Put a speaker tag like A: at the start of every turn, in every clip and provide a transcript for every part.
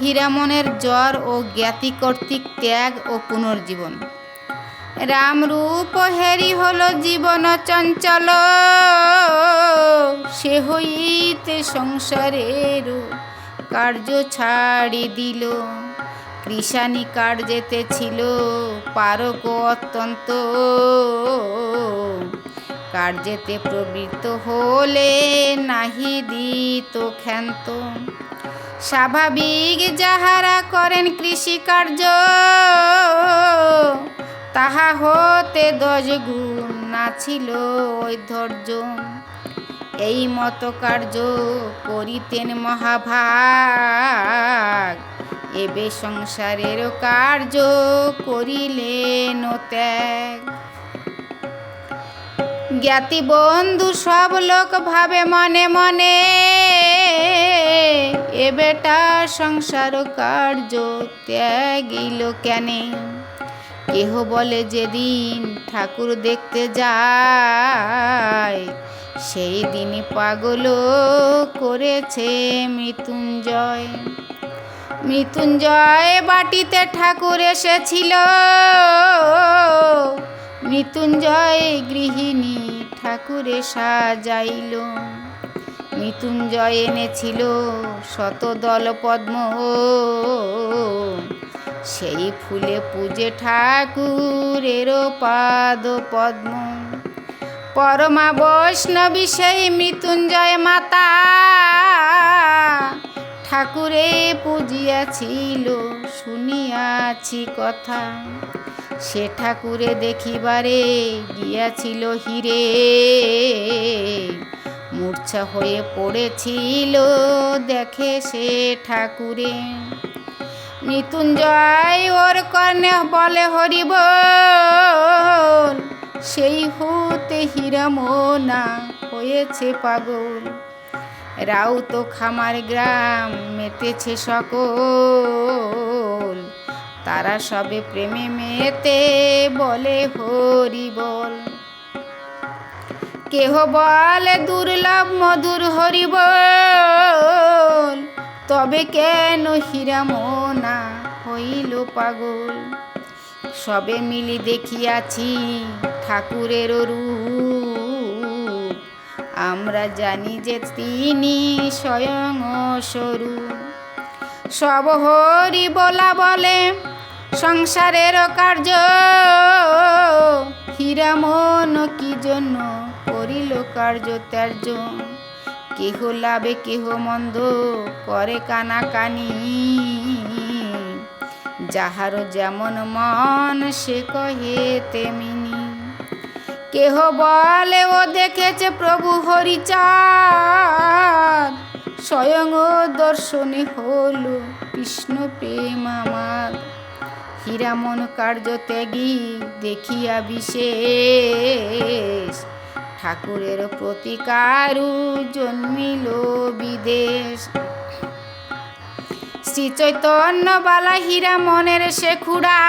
A: হীরামনের জ্বর ও জ্ঞাতি কর্তৃক ত্যাগ ও পুনর্জীবন। রামরূপ হেরি হল জীবন চঞ্চল। সে হইতে সংসারের কার্য ছাড়ি দিল। কৃষানি কার্যেতে ছিল পারক অত্যন্ত। কার্যেতে প্রবৃত্ত হলে নাহি দিত ক্ষান্ত। স্বাভাবিক যাহারা করেন কৃষিকার্য, তাহা হতে দশ গুণ নাছিল ওই ধৈর্য। এই মত কার্য করিতেন মহাভাগ। এবে সংসারের কার্য করিলেন ত্যাগ। জ্ঞাতি বন্ধু সব লোক ভাবে মনে মনে এ বেটা সংসার কার্য ত্যাগিল কেনে? কেহ বলে যেদিন ঠাকুর দেখতে যায় সেই দিনই পাগল করেছে মৃত্যুঞ্জয়। মৃত্যুঞ্জয় বাটিতে ঠাকুর এসেছিল। মৃত্যুঞ্জয় গৃহিণী ঠাকুরে সাজাইল। মৃত্যুঞ্জয় এনেছিল শতদল পদ্ম সেই ফুলে পূজে ঠাকুরেরও পাদ পদ্ম। পরমা বৈষ্ণবী সেই মৃত্যুঞ্জয় মাতা। ঠাকুরে পূজিয়াছিল, শুনিয়াছি কথা। সে ঠাকুরে দেখিবারে গিয়াছিল হিরে। মূর্ছা হয়ে পড়েছিল, দেখে সে ঠাকুরে। মৃত্যুঞ্জয় ওর কর্ণে বলে হরিব সেই হতে হীরামনা হয়েছে পাগল। রাউত খামার গ্রাম, মেতেছে সকল। তারা সবে প্রেমে মেতে বলে, হরি বল। কেহ বলে দুর্লভ মধুর হরিব তবে কেন হীরামনা হইল পাগল? সবে মিলি দেখিয়াছি ঠাকুরের রূপ। আমরা জানি যে তিনি স্বয়ং স্বরূপ সব হরি বলা বলে সংসারের কার্য। হীরামন কি জন্য করিল কার্য ত্যার্য কেহ লাভে, কেহ মন্দ করে কানাকানি। যাহার যেমন মন সে কহে তেমিনি। কেহ বলে, ও দেখেছে প্রভু হরিচাঁদ। স্বয়ং দর্শনে হল কৃষ্ণ প্রেম আমার। হীরামন কার্য ত্যাগী, দেখিয়া বিশেষ। ঠাকুরের প্রতিকারু জন্মিল বিদেশ। শ্রী চৈতন্য বালা হীরা মনের শেখুড়া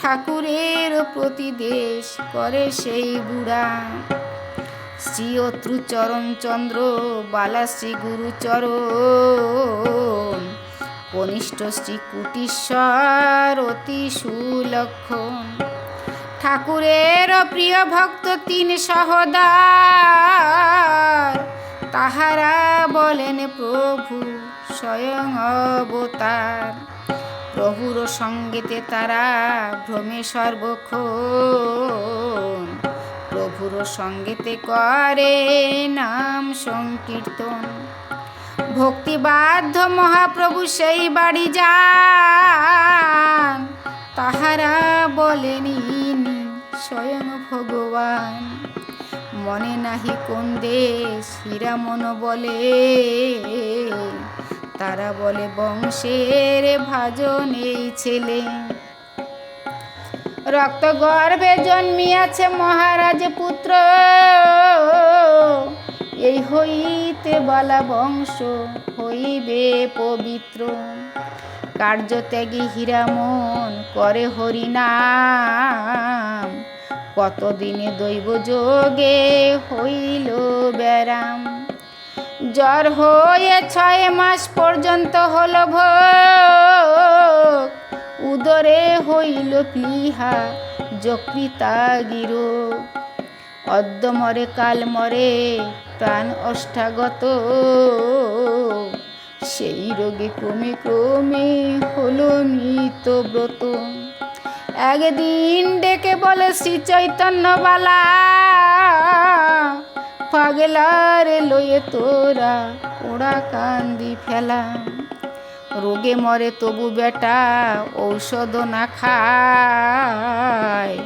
A: ঠাকুরের প্রতিদেশ করে সেই বুড়া। শ্রী অত্রু চরণ চন্দ্র বালা শ্রী গুরুচরণ, কনিষ্ঠ শ্রী কুটিশ্বর অতি সুলক্ষণ। ঠাকুরের প্রিয় ভক্ত তিন সহদার। তাহারা বলেন, প্রভু স্বয়ং অবতার। প্রভুর সঙ্গেতে তারা ভ্রমে সর্বক্ষণ। প্রভুর সঙ্গেতে করে নাম সংকীর্তন। ভক্তিবাধ্য মহাপ্রভু সেই বাড়ি যান। তাহারা বলেন স্বয়ং ভগবান। মনে নাহি কোন দেশ হীরামন বলে। তারা বলে, বংশের ভাজন এই ছেলে। রক্ত গর্ভে জন্মিয়াছে মহারাজ পুত্র। এই হইতে বলা বংশ হইবে পবিত্র। কার্যত্যাগী হীরামন করে হরিনাম। কতদিনে দৈব যোগে হইল ব্যারাম? জ্বর হয়ে ছয় মাস পর্যন্ত হলো ভোগ। উদরে হইল প্লিহা যকৃতা গিরো অদ্য মরে কাল মরে প্রাণ অষ্টাগত। সেই রোগে ক্রমে ক্রমে হলো মৃত ব্রত একদিন ডেকে বলে শ্রী চৈতন্য বালা পাগলার লয়ে তোরা ওরা কান্দি ফেলা। রোগে মরে তবু বেটা, ঔষধ না খায়।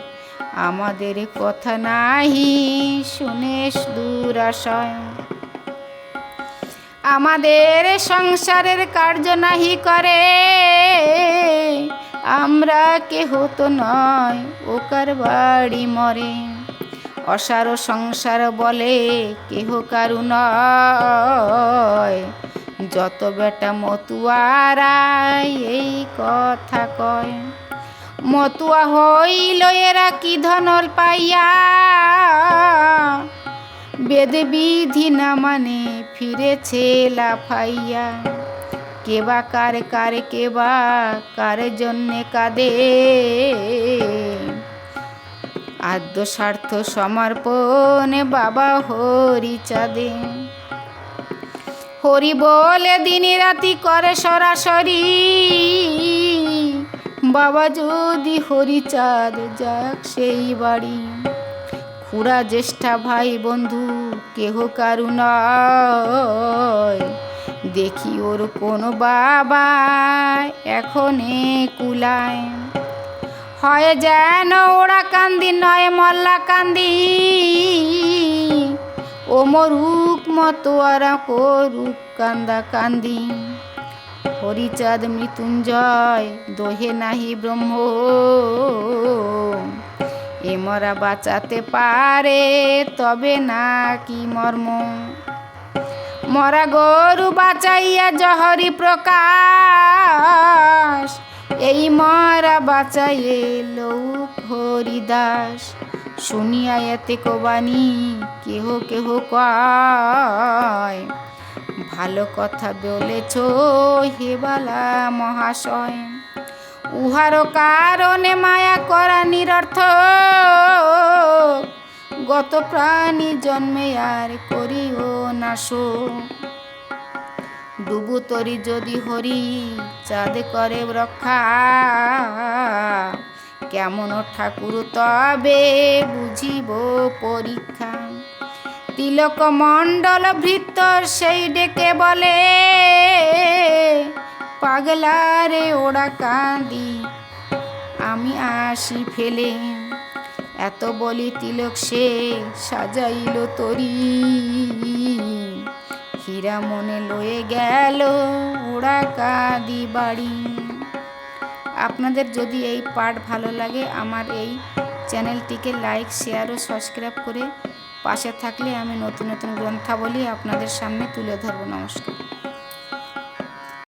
A: আমাদের কথা নাহি, শুনেস দুরাশয়। আমাদের সংসারের কার্য নাহি করে। আমরা কেহ তো নয়, ওকার বাড়ি মরে। অসার সংসার বলে কেহ কারু নয়। যত বেটা মতুয়ারাই এই কথা কয়। মতুয়া হইল এরা কি ধনল পাইয়া? বেদ বিধি না মানে ফিরেছে লাফাইয়া। কেবা কার কার কে বা কার জন্যে কাঁদে? আদ্য স্বার্থ সমর্পণে বাবা হরি চাঁদে। হরি বলে, দিনে রাতি করে সরাসরি। বাবা যদি হরিচাঁদ যাক সেই বাড়ি। খুড়া জ্যেষ্ঠা ভাই বন্ধু, কেহ কারু নয়। দেখি ওর কোন বাবা এখনে কুলায়। হয় যেন ওরা কান্দি, নয় মল্লা কান্দি। ও মরুক মতো আর করুক কান্দা কান্দি। হরিচাঁদ মৃত্যুঞ্জয়, দোহে নাহি ব্রহ্ম। এ মরা বাঁচাতে পারে তবে না কি মর্ম। মরা গরু বাঁচাইয়া জহরি প্রকাশ। এই মরা বাঁচাইয়ে লোক হরিদাস। শুনিয়া এতে কবানি কেহ কেহ কয়, ভালো কথা বলেছ হেবালা মহাশয়। উহার কারণে মায়া করা নিরর্থ গত প্রাণী জন্মে আর করিও নাশ ডুবু তরি যদি হরি, চাঁদ করে রক্ষা। কেমন ঠাকুর তবে বুঝিব পরীক্ষা। তিলক মণ্ডল ভৃত্য সেই ডেকে বলে, পাগলারে ওরা কাঁদি, আমি আসি ফেলে। এত বলি তিলক সে সাজাইল তরি। হীরা মনে লয়ে গেল ওরা কাদি বাড়ি। আপনাদের যদি এই পার্ট ভালো লাগে, আমার এই চ্যানেলটিকে লাইক, শেয়ার ও সাবস্ক্রাইব করে পাশে থাকলে আমি নতুন নতুন গ্রন্থাবলী আপনাদের সামনে তুলে ধরবো। নমস্কার।